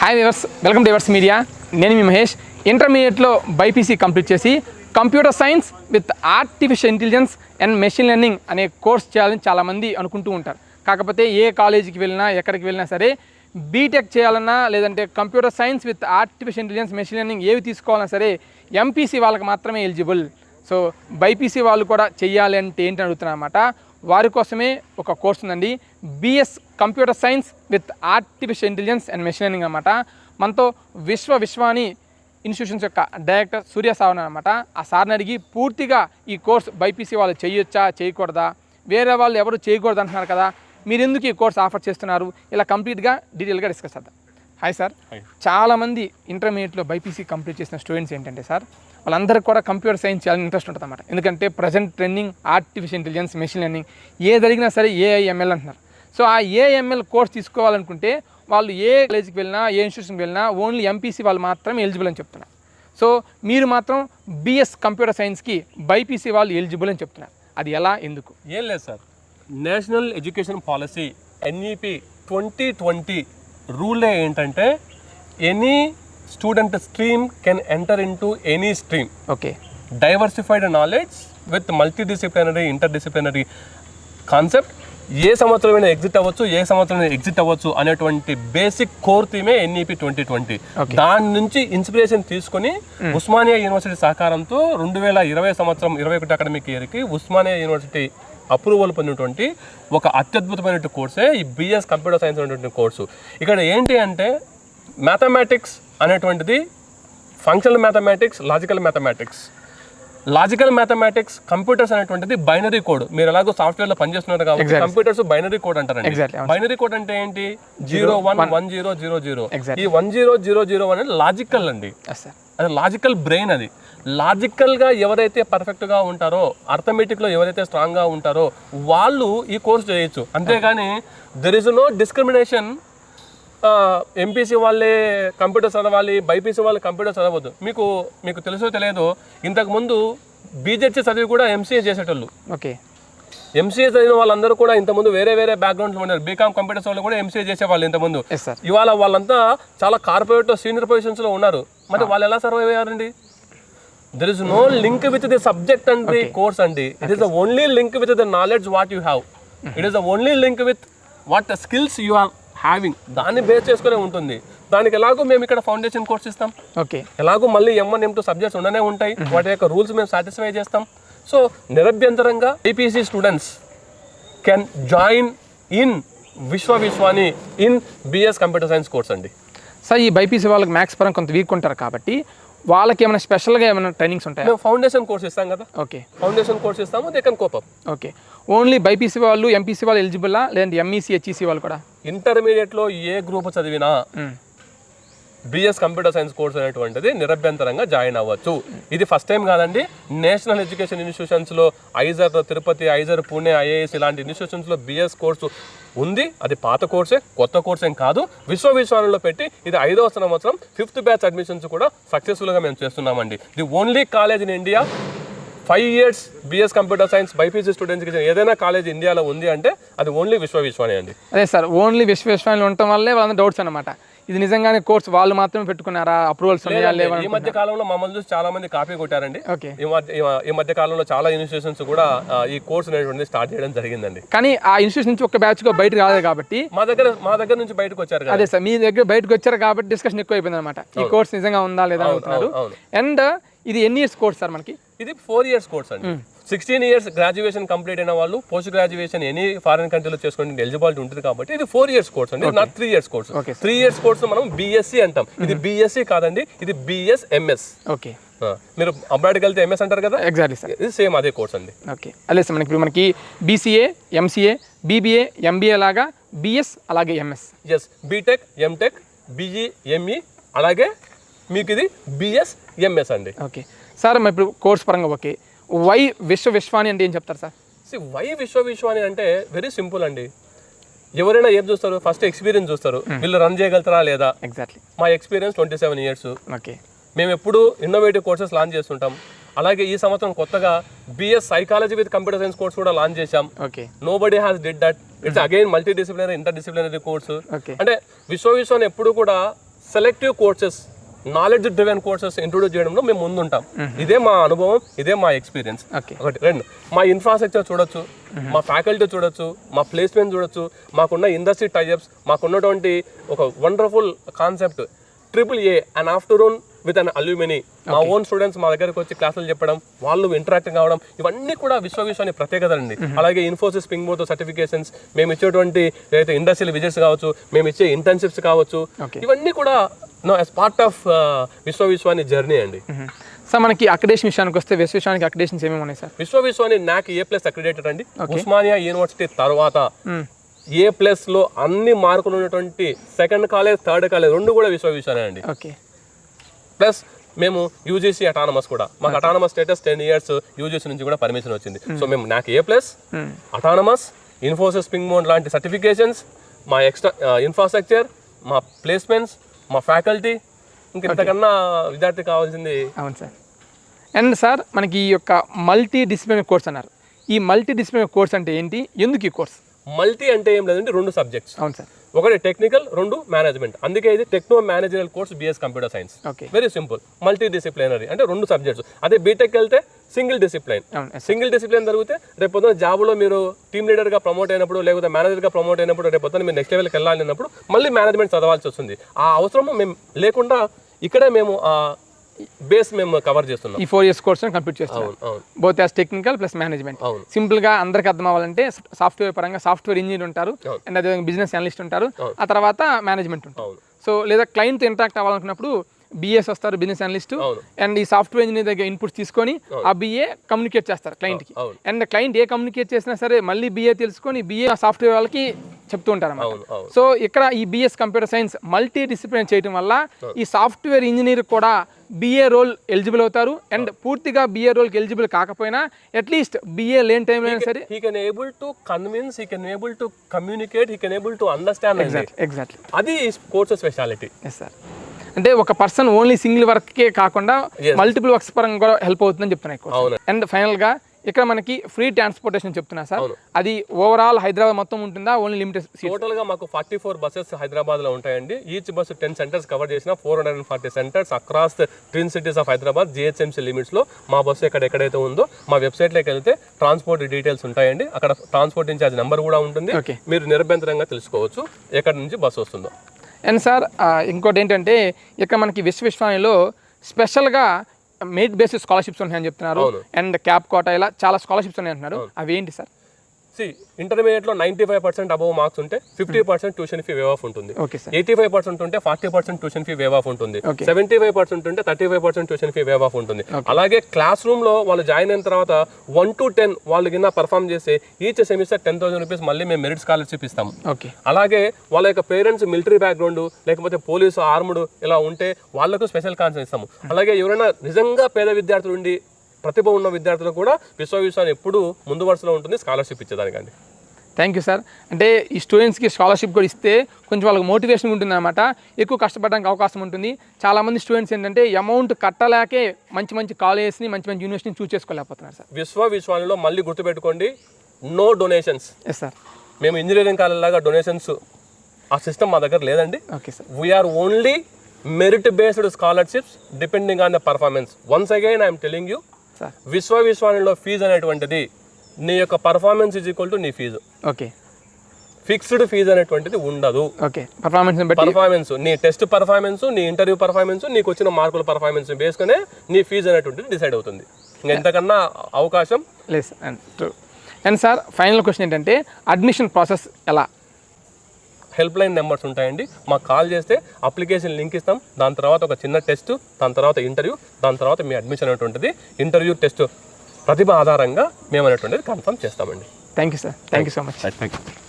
Hi viewers welcome to viewers media నేను మీ మహేష్. ఇంటర్మీడియట్లో బైపీసీ కంప్లీట్ చేసి computer science with artificial intelligence and machine learning అనే course చేయాలని చాలామంది అనుకుంటూ ఉంటారు. కాకపోతే ఏ కాలేజీకి వెళ్ళినా ఎక్కడికి వెళ్ళినా సరే బీటెక్ చేయాలన్నా లేదంటే computer science with artificial intelligence machine learning ఏవి తీసుకోవాలన్నా సరే ఎంపీసీ వాళ్ళకి మాత్రమే ఎలిజిబుల్ సో బైపీసీ వాళ్ళు కూడా చేయాలి అంటే ఏంటి అడుగుతున్నారన్నమాట వారి కోసమే ఒక కోర్స్ ఉందండి. BS computer science with artificial intelligence and machine learning అనమాట. మనతో విశ్వ విశ్వాని ఇన్స్టిట్యూషన్స్ యొక్క డైరెక్టర్ సూర్య సావన్ అనమాట. ఆ సార్ని అడిగి పూర్తిగా ఈ కోర్స్ బైపీసీ వాళ్ళు చేయొచ్చా చేయకూడదా? వేరే వాళ్ళు ఎవరు చేయకూడదు అంటున్నారు కదా? మీరు ఎందుకు ఈ కోర్స్ ఆఫర్ చేస్తున్నారు? ఇలా కంప్లీట్గా డీటెయిల్గా డిస్కస్ చేద్దాం. హాయ్ సార్ చాలామంది ఇంటర్మీడియట్లో బైపీసీ కంప్లీట్ చేసిన స్టూడెంట్స్ ఏంటంటే సార్ వాళ్ళందరికీ కూడా కంప్యూటర్ సైన్స్ చేయాలని ఇంట్రెస్ట్ ఉంటుంది అన్నమాట ఎందుకంటే present trending artificial intelligence machine learning ఏ జరిగినా సరే ఏఐఎంఎల్ అంటున్నారు. సో ఆ ఏఎంఎల్ కోర్స్ తీసుకోవాలనుకుంటే వాళ్ళు ఏ కాలేజీకి వెళ్ళినా ఏ ఇన్స్టిట్యూషన్కి వెళ్ళినా ఓన్లీ ఎంపీసీ వాళ్ళు మాత్రమే ఎలిజిబుల్ అని చెప్తున్నారు సో మీరు మాత్రం బిఎస్ కంప్యూటర్ సైన్స్కి బైపీసీ వాళ్ళు ఎలిజిబుల్ అని చెప్తున్నారు అది ఎలా ఎందుకు? ఏం లేదు sir. National education policy NEP twenty twenty rule ఏంటంటే any student stream can enter in to any stream okay diversified knowledge with multi disciplinary inter disciplinary concept ఏ సంవత్సరమైనా ఎగ్జిట్ అవ్వచ్చు ఏ సంవత్సరం ఎగ్జిట్ అవ్వచ్చు అనేటువంటి బేసిక్ కోర్ థీమే ఎన్ఈపి ట్వంటీ ట్వంటీ. దాని నుంచి ఇన్స్పిరేషన్ తీసుకొని ఉస్మానియా యూనివర్సిటీ సహకారంతో రెండు వేల ఇరవై సంవత్సరం ఇరవై ఒకటి అకాడమిక్ ఇయర్కి ఉస్మానియా యూనివర్సిటీ అప్రూవల్ పొందినటువంటి ఒక అత్యద్భుతమైన కోర్సే ఈ బిఎస్ కంప్యూటర్ సైన్స్ అనేటువంటి కోర్సు. ఇక్కడ ఏంటి అంటే మ్యాథమెటిక్స్ అనేటువంటిది functional mathematics logical mathematics. Logical mathematics computers అనేటువంటిది బైనరీ కోడ్. మీరు ఎలాగో సాఫ్ట్వేర్లో పనిచేస్తున్నారు కాబట్టి కంప్యూటర్స్ బైనరీ కోడ్ అంటారండి. అవును. బైనరీ కోడ్ అంటే ఏంటి? Zero one one. Zero zero zero. ఈ వన్ జీరో జీరో జీరో అనేది లాజికల్ అండి. అది లాజికల్ బ్రెయిన్ అది. లాజికల్గా ఎవరైతే పర్ఫెక్ట్గా ఉంటారో అర్థమెటిక్లో ఎవరైతే స్ట్రాంగ్గా ఉంటారో వాళ్ళు ఈ కోర్స్ చేయొచ్చు. అంతేగాని there is no discrimination MPC వాళ్ళే కంప్యూటర్ చదవాలి బైపీసీ వాళ్ళు కంప్యూటర్ చదవద్దు. మీకు మీకు తెలుసో తెలియదో ఇంతకు ముందు బీజెడ్సీ చదివి కూడా ఎంసీఏ చేసేటోళ్ళు. ఓకే. ఎంసీఏ చదివిన వాళ్ళందరూ కూడా ఇంతకుముందు వేరే వేరే బ్యాక్గ్రౌండ్లో ఉన్నారు. బీకామ్ కంప్యూటర్స్ వాళ్ళు కూడా ఎంసీఏ చేసేవాళ్ళు ఇంతకుముందు ఇవాళ వాళ్ళంతా చాలా కార్పొరేట్ సీనియర్ పొజిషన్స్లో ఉన్నారు. మరి వాళ్ళు ఎలా సర్వైవ్ అయ్యారండి? There is no link with the subject and the course అండి. It is the only link with the knowledge what you have it is the only link with what the skills you are having దాన్ని base చేసుకునే ఉంటుంది. దానికి ఎలాగో మేము ఇక్కడ foundation course ఇస్తాం. Okay ఎలాగో మళ్ళీ M one M two subjects ఉండనే ఉంటాయి. వాటి యొక్క రూల్స్ మేము సాటిస్ఫై చేస్తాం. సో నిరభ్యంతరంగా IPC students can join in Vishwa Vishwani in BS computer science course అండి. సార్ ఈ బైపీసీ వాళ్ళకి మ్యాథ్స్ పరంగా కొంత వీక్ ఉంటారు కాబట్టి వాళ్ళకి ఏమైనా స్పెషల్గా ఏమైనా ట్రైనింగ్స్ ఉంటాయా? మేము ఫౌండేషన్ కోర్స్ ఇస్తాం కదా. ఓకే ఫౌండేషన్ కోర్స్ ఇస్తాము they can cope up okay only BiPC వాళ్ళు ఎంపీసీ వాళ్ళు ఎలిజిబుల్లా లేదంటే ఎంఈసీ హెచ్ఈసీ వాళ్ళు కూడా? ఇంటర్మీడియట్లో ఏ గ్రూప్ చదివినా మ్మ్. బిఎస్ కంప్యూటర్ సైన్స్ కోర్స్ అనేటువంటిది నిరభ్యంతరంగా జాయిన్ అవ్వచ్చు. ఇది ఫస్ట్ టైం కాదండి. National education ఇన్స్టిట్యూషన్స్లో IISER Tirupati IISER Pune IAS ఇలాంటి ఇన్స్టిట్యూషన్స్లో బిఎస్ కోర్సు ఉంది. అది పాత కోర్సే కొత్త కోర్స్ ఏం కాదు. విశ్వవిద్యాలయంలో పెట్టి ఇది ఐదవ సంవత్సరం ఫిఫ్త్ బ్యాచ్ అడ్మిషన్స్ కూడా సక్సెస్ఫుల్గా మేము చేస్తున్నామండి. The only college in India five years BS computer science BiPC స్టూడెంట్స్కి ఏదైనా కాలేజ్ ఇండియాలో ఉంది అంటే అది ఓన్లీ విశ్వవిశ్వాలయం అండి అదే సార్ ఓన్లీ విశ్వవిశ్వాలయం ఉండటం వల్లే వాళ్ళందరూ డౌట్స్ అనమాట ఇది నిజంగానే కోర్స్ వాళ్ళు మాత్రమే పెట్టుకున్నారా? అప్రూవల్స్ ఉన్నాయా? లేవా ఈ మధ్య కాలంలో మమ్మల్ని చూసి చాలా మంది కాపీ కొట్టారండి. ఈ మధ్య కాలంలో చాలా ఇన్స్టిట్యూషన్స్ కూడా ఈ కోర్స్ అనేటువంటిది స్టార్ట్ చేయడం జరిగిందండి. కానీ ఆ ఇన్స్టిట్యూషన్ నుంచి ఒక బ్యాచ్గా బయటకు రాలేదు కాబట్టి మా దగ్గర మా దగ్గర నుంచి బయటకు వచ్చారు అదే సార్ మీ దగ్గర బయటకు వచ్చారు కాబట్టి డిస్కషన్ ఎక్కువ అయిపోయింది అనమాట ఈ కోర్స్ నిజంగా ఉందా లేదా అండ్ ఇది ఎన్ని ఇయర్స్ కోర్స్ సార్ మనకి? ఇది ఫోర్ ఇయర్స్ కోర్స్ అండి. సిక్స్టీన్ ఇయర్స్ గ్రాడ్యుయేషన్ కంప్లీట్ అయిన వాళ్ళు పోస్ట్ గ్రాడ్యుయేషన్ ఎనీ ఫారెన్ కంట్రీలో చేసుకునే ఎలిజిబిలిటీ ఉంటుంది కాబట్టి ఇది ఫోర్ ఇయర్స్ కోర్స్ అండి not three years course three years course మనం బీఎస్సీ అంటాం. ఇది బీఎస్సీ కాదండి ఇది బిఎస్ ఎంఎస్ ఓకే మీరు అబ్రాడ్కి వెళ్తే ఎంఎస్ అంటారు కదా? ఎగ్జాక్ట్లీ సార్ ఇది సేమ్ అదే కోర్స్ అండి. ఓకే అదే సార్ మనకి మనకి బీసీఏ ఎంసీఏ బీబీఏ ఎంబీఏ లాగా బిఎస్ అలాగే MS S BTech MTech BE ME అలాగే మీకు ఇది బిఎస్ ఎంఎస్ అండి. ఓకే సార్ ఇప్పుడు కోర్స్ పరంగా ఓకే వై విశ్వ విశ్వాని అంటే ఏం చెప్తారు sir? C why Vishwa Vishwani అంటే వెరీ సింపుల్ అండి. ఎవరైనా ఏం చూస్తారు? ఫస్ట్ ఎక్స్పీరియన్స్ చూస్తారు. వీళ్ళు రన్ చేయగలుగుతారా లేదా? ఎగ్జాక్ట్లీ మా experience twenty seven years okay మేము ఎప్పుడు ఇన్నోవేటివ్ కోర్సెస్ లాంచ్ చేస్తుంటాం. అలాగే ఈ సంవత్సరం కొత్తగా BS psychology with computer science course కూడా లాంచ్ చేశాం. Okay nobody has did that it's again multi disciplinary inter disciplinary course okay అంటే విశ్వ విశ్వాన్ని ఎప్పుడు కూడా selective courses knowledge driven courses introduce చేయడంలో మేము ముందుంటాం. ఇదే మా అనుభవం ఇదే మా ఎక్స్పీరియన్స్ ఒకటి రెండు. మా ఇన్ఫ్రాస్ట్రక్చర్ చూడొచ్చు మా ఫ్యాకల్టీ చూడొచ్చు మా ప్లేస్మెంట్ చూడొచ్చు మాకున్న ఇండస్ట్రీ టైప్స్ మాకున్నటువంటి ఒక wonderful concept triple A and afternoon with an alumni మా ఓన్ స్టూడెంట్స్ మా దగ్గరకు వచ్చి క్లాసులు చెప్పడం వాళ్ళు ఇంటరాక్ట్ కావడం ఇవన్నీ కూడా విశ్వవిశ్వాని ప్రత్యేకత అండి. అలాగే ఇన్ఫోసిస్ పింగ్ బోతో సర్టిఫికేషన్స్ మేము ఇచ్చేటువంటి ఏదైతే ఇండస్ట్రియల్ విజిట్స్ కావచ్చు మేము ఇచ్చే ఇంటర్న్షిప్స్ కావచ్చు. ఇవన్నీ కూడా no as part of Vishwavishwani journey అండి. సార్ మనకి అక్రిడేషన్ విషయానికి వస్తే విశ్వేశ్వరానికి అక్రిడేషన్స్ ఏమేమి ఉన్నాయి సార్? విశ్వవిశ్వాని నాక్ ఏ ప్లస్ అక్రిడేటెడ్ అండి. ఉస్మానియా యూనివర్సిటీ తర్వాత ఏ ప్లస్లో అన్ని మార్కులు ఉన్నటువంటి సెకండ్ కాలేజ్ థర్డ్ కాలేజ్ రెండు కూడా విశ్వవిశ్వానే అండి. ఓకే ప్లస్ మేము యూజీసీ అటానమస్ కూడా. మాకు autonomous status ten years UGC నుంచి కూడా పర్మిషన్ వచ్చింది. సో మేము నాకు ఏ ప్లస్ అటానమస్ ఇన్ఫోసిస్ పింగ్ మోన్ లాంటి సర్టిఫికేషన్స్ మా ఎక్స్ట్రా ఇన్ఫ్రాస్ట్రక్చర్ మా ప్లేస్మెంట్స్ మా ఫ్యాకల్టీ ఇంక ఇంతకన్నా విద్యార్థి కావాల్సింది అవును సార్. అండ్ సార్ మనకి ఈ యొక్క మల్టీ డిసిప్లినరీ కోర్స్ అన్నారు. ఈ మల్టీ డిసిప్లినరీ కోర్స్ అంటే ఏంటి? ఎందుకు ఈ కోర్స్ మల్టీ అంటే ఏం లేదంటే రెండు సబ్జెక్ట్స్. అవును సార్. ఒకటి టెక్నికల్ రెండు మేనేజ్మెంట్. అందుకే ఇది techno managerial course BS computer science. Very simple multi disciplinary అంటే రెండు సబ్జెక్ట్స్. అదే బీటెక్ వెళ్తే సింగిల్ డిసిప్లైన్. సింగిల్ డిసిప్లిన్ జరిగితే రేపు పొద్దున జాబ్లో మీరు టీమ్ లీడర్గా ప్రమోట్ అయినప్పుడు లేకపోతే మేనేజర్గా ప్రమోట్ అయినప్పుడు రేపు పొద్దున మీరు నెక్స్ట్ లెవెల్కి వెళ్ళాలి అన్నప్పుడు మళ్ళీ మేనేజ్మెంట్ చదవాల్సి వస్తుంది. ఆ అవసరం మేము లేకుండా ఇక్కడే మేము ఆ బేస్ మేము కవర్ చేస్తున్నాం. ఈ ఫోర్ ఇయర్స్ కోర్స్ కంప్లీట్ అవును both as technical plus management. సింపుల్గా అందరికి అర్థం అవ్వాలంటే సాఫ్ట్వేర్ పరంగా సాఫ్ట్వేర్ ఇంజనీర్ ఉంటారు. అండ్ అదేవిధంగా బిజినెస్ అనలిస్ట్ ఉంటారు. ఆ తర్వాత మేనేజ్మెంట్ ఉంటారు సో లేదా క్లయింట్ ఇంటరాక్ట్ అవ్వాలనుకున్నప్పుడు బిఎస్ వస్తారు బిజినెస్ అనలిస్ట్. అండ్ ఈ సాఫ్ట్వేర్ ఇంజనీర్ దగ్గర ఇన్పుట్స్ తీసుకొని ఆ బిఏ కమ్యూనికేట్ చేస్తారు క్లయింట్కి. అండ్ క్లయింట్ ఏ కమ్యూనికేట్ చేసినా సరే మళ్ళీ బిఏ తెలుసుకొని బిఏ సాఫ్ట్వేర్ వాళ్ళకి చెప్తూ ఉంటారు అన్నమాట సో ఇక్కడ ఈ BS computer science multi discipline చేయడం వల్ల ఈ సాఫ్ట్వేర్ ఇంజనీర్ కూడా బిఏ రోల్ ఎలిజిబుల్ అవుతారు. అండ్ పూర్తిగా బిఏ రోల్కి ఎలిజిబుల్ కాకపోయినా అట్లీస్ట్ బిఏ లేని టైంలో అయినా సరే he can able to convince he can able to communicate he can able to understand exact exactly అది కోర్స్ స్పెషాలిటీ ఎస్ సార్ అంటే ఒక పర్సన్ ఓన్లీ సింగిల్ వర్క్కే కాకుండా. మల్టిపుల్ వర్క్స్ పరంగా కూడా హెల్ప్ అవుతుందని చెప్తున్నాయి అవును. అండ్ ఫైనల్గా ఇక్కడ మనకి ఫ్రీ ట్రాన్స్పోర్టేషన్ చెప్తున్నా సార్. అది ఓవరాల్ హైదరాబాద్ మొత్తం ఉంటుందా ఓన్లీ లిమిటెడ్ టోటల్గా మాకు ఫార్టీ ఫోర్ బస్సెస్ హైదరాబాద్లో ఉంటాయండి each bus ten centers cover చేసిన four hundred and forty centers across the twin cities of Hyderabad GHMC లిమిట్స్లో మా బస్సు ఎక్కడ ఎక్కడైతే ఉందో మా వెబ్సైట్లోకి వెళ్తే ట్రాన్స్పోర్ట్ డీటెయిల్స్ ఉంటాయండి అక్కడ ట్రాన్స్పోర్ట్ ఇన్ఛార్జ్ నెంబర్ కూడా ఉంటుంది. మీరు నిరభ్యంతరంగా తెలుసుకోవచ్చు ఎక్కడి నుంచి బస్సు వస్తుందో అండ్ సార్ ఇంకోటి ఏంటంటే ఇక్కడ మనకి విశ్వవిశ్వానిలో స్పెషల్గా మెరిట్ బేసిస్ స్కాలర్షిప్స్ ఉన్నాయని చెప్తున్నారు. అండ్ క్యాప్ కోటా ఇలా చాలా స్కాలర్షిప్స్ ఉన్నాయి అంటున్నారు అవి ఏంటి సార్ సి ఇంటర్మీడియట్లో ninety five percent above marks ఉంటే fifty percent tuition fee waive off ఉంటుంది. ఎయిటీ ఫైవ్ పర్సెంట్ ఉంటే forty percent tuition fee waive off ఉంటుంది. సెవెంటీ ఫైవ్ పర్సెంట్ ఉంటే thirty five percent tuition fee waive off ఉంటుంది అలాగే class రూమ్లో వాళ్ళు join అయిన తర్వాత వన్ టు టెన్ వాళ్ళు కింద పర్ఫామ్ చేసి each semester ten thousand rupees మళ్ళీ మేము మెరిట్ స్కాలర్షిప్ ఇస్తాం. అలాగే వాళ్ళ యొక్క పేరెంట్స్ మిలిటరీ బ్యాక్గ్రౌండ్ లేకపోతే పోలీసు ఆర్ముడ్ ఇలా ఉంటే వాళ్ళకు స్పెషల్ కాన్సన్ ఇస్తాము. అలాగే ఎవరైనా నిజంగా పేద విద్యార్థులు ఉండి ప్రతిభ ఉన్న విద్యార్థులు కూడా విశ్వవిశ్వాన్ని ఎప్పుడు ముందు వరుసలో ఉంటుంది స్కాలర్షిప్ ఇచ్చేదానికండి. థ్యాంక్ యూ సార్ అంటే ఈ స్టూడెంట్స్కి స్కాలర్షిప్ కూడా ఇస్తే కొంచెం వాళ్ళకి మోటివేషన్ ఉంటుంది అనమాట ఎక్కువ కష్టపడడానికి అవకాశం ఉంటుంది. చాలామంది స్టూడెంట్స్ ఏంటంటే అమౌంట్ కట్టలేకే మంచి మంచి కాలేజెస్ని మంచి మంచి యూనివర్సిటీని చూస్ చేసుకోలేకపోతున్నారు సార్ విశ్వ విశ్వానిలో మళ్ళీ గుర్తుపెట్టుకోండి నో డొనేషన్స్ ఎస్ సార్ మేము ఇంజనీరింగ్ కాలేజ్లాగా డొనేషన్స్ ఆ సిస్టమ్ మా దగ్గర లేదండి. Okay sir we're only merit based scholarships depending on the performance once again I'm telling you sir Vishwa విశ్వానిలో fee అనేటువంటిది నీ యొక్క పర్ఫార్మెన్స్ ఈజ్ ఈక్వల్ టు నీ ఫీజు ఓకే ఫిక్స్డ్ ఫీజు అనేటువంటిది ఉండదు. ఓకే పర్ఫార్మెన్స్ని బట్టి పర్ఫార్మెన్స్ నీ టెస్ట్ పర్ఫార్మెన్స్ నీ ఇంటర్వ్యూ పర్ఫార్మెన్స్ నీకు వచ్చిన మార్కుల పర్ఫార్మెన్స్ బేస్కొనే నీ ఫీజు అనేటువంటిది డిసైడ్ అవుతుంది. ఎంతకన్నా అవకాశం? లేదు అండ్ సార్ ఫైనల్ క్వశ్చన్ ఏంటంటే అడ్మిషన్ ప్రాసెస్ ఎలా? హెల్ప్ లైన్ నెంబర్స్ ఉంటాయండి. మాకు కాల్ చేస్తే అప్లికేషన్ లింక్ ఇస్తాం. దాని తర్వాత ఒక చిన్న టెస్ట్ దాని తర్వాత ఇంటర్వ్యూ దాని తర్వాత మీ అడ్మిషన్ అనేటువంటిది. ఇంటర్వ్యూ టెస్ట్ ప్రతిభ ఆధారంగా మేము అనేటువంటిది కన్ఫర్మ్ చేస్తామండి. Thank you sir. Thank you so much. Thank you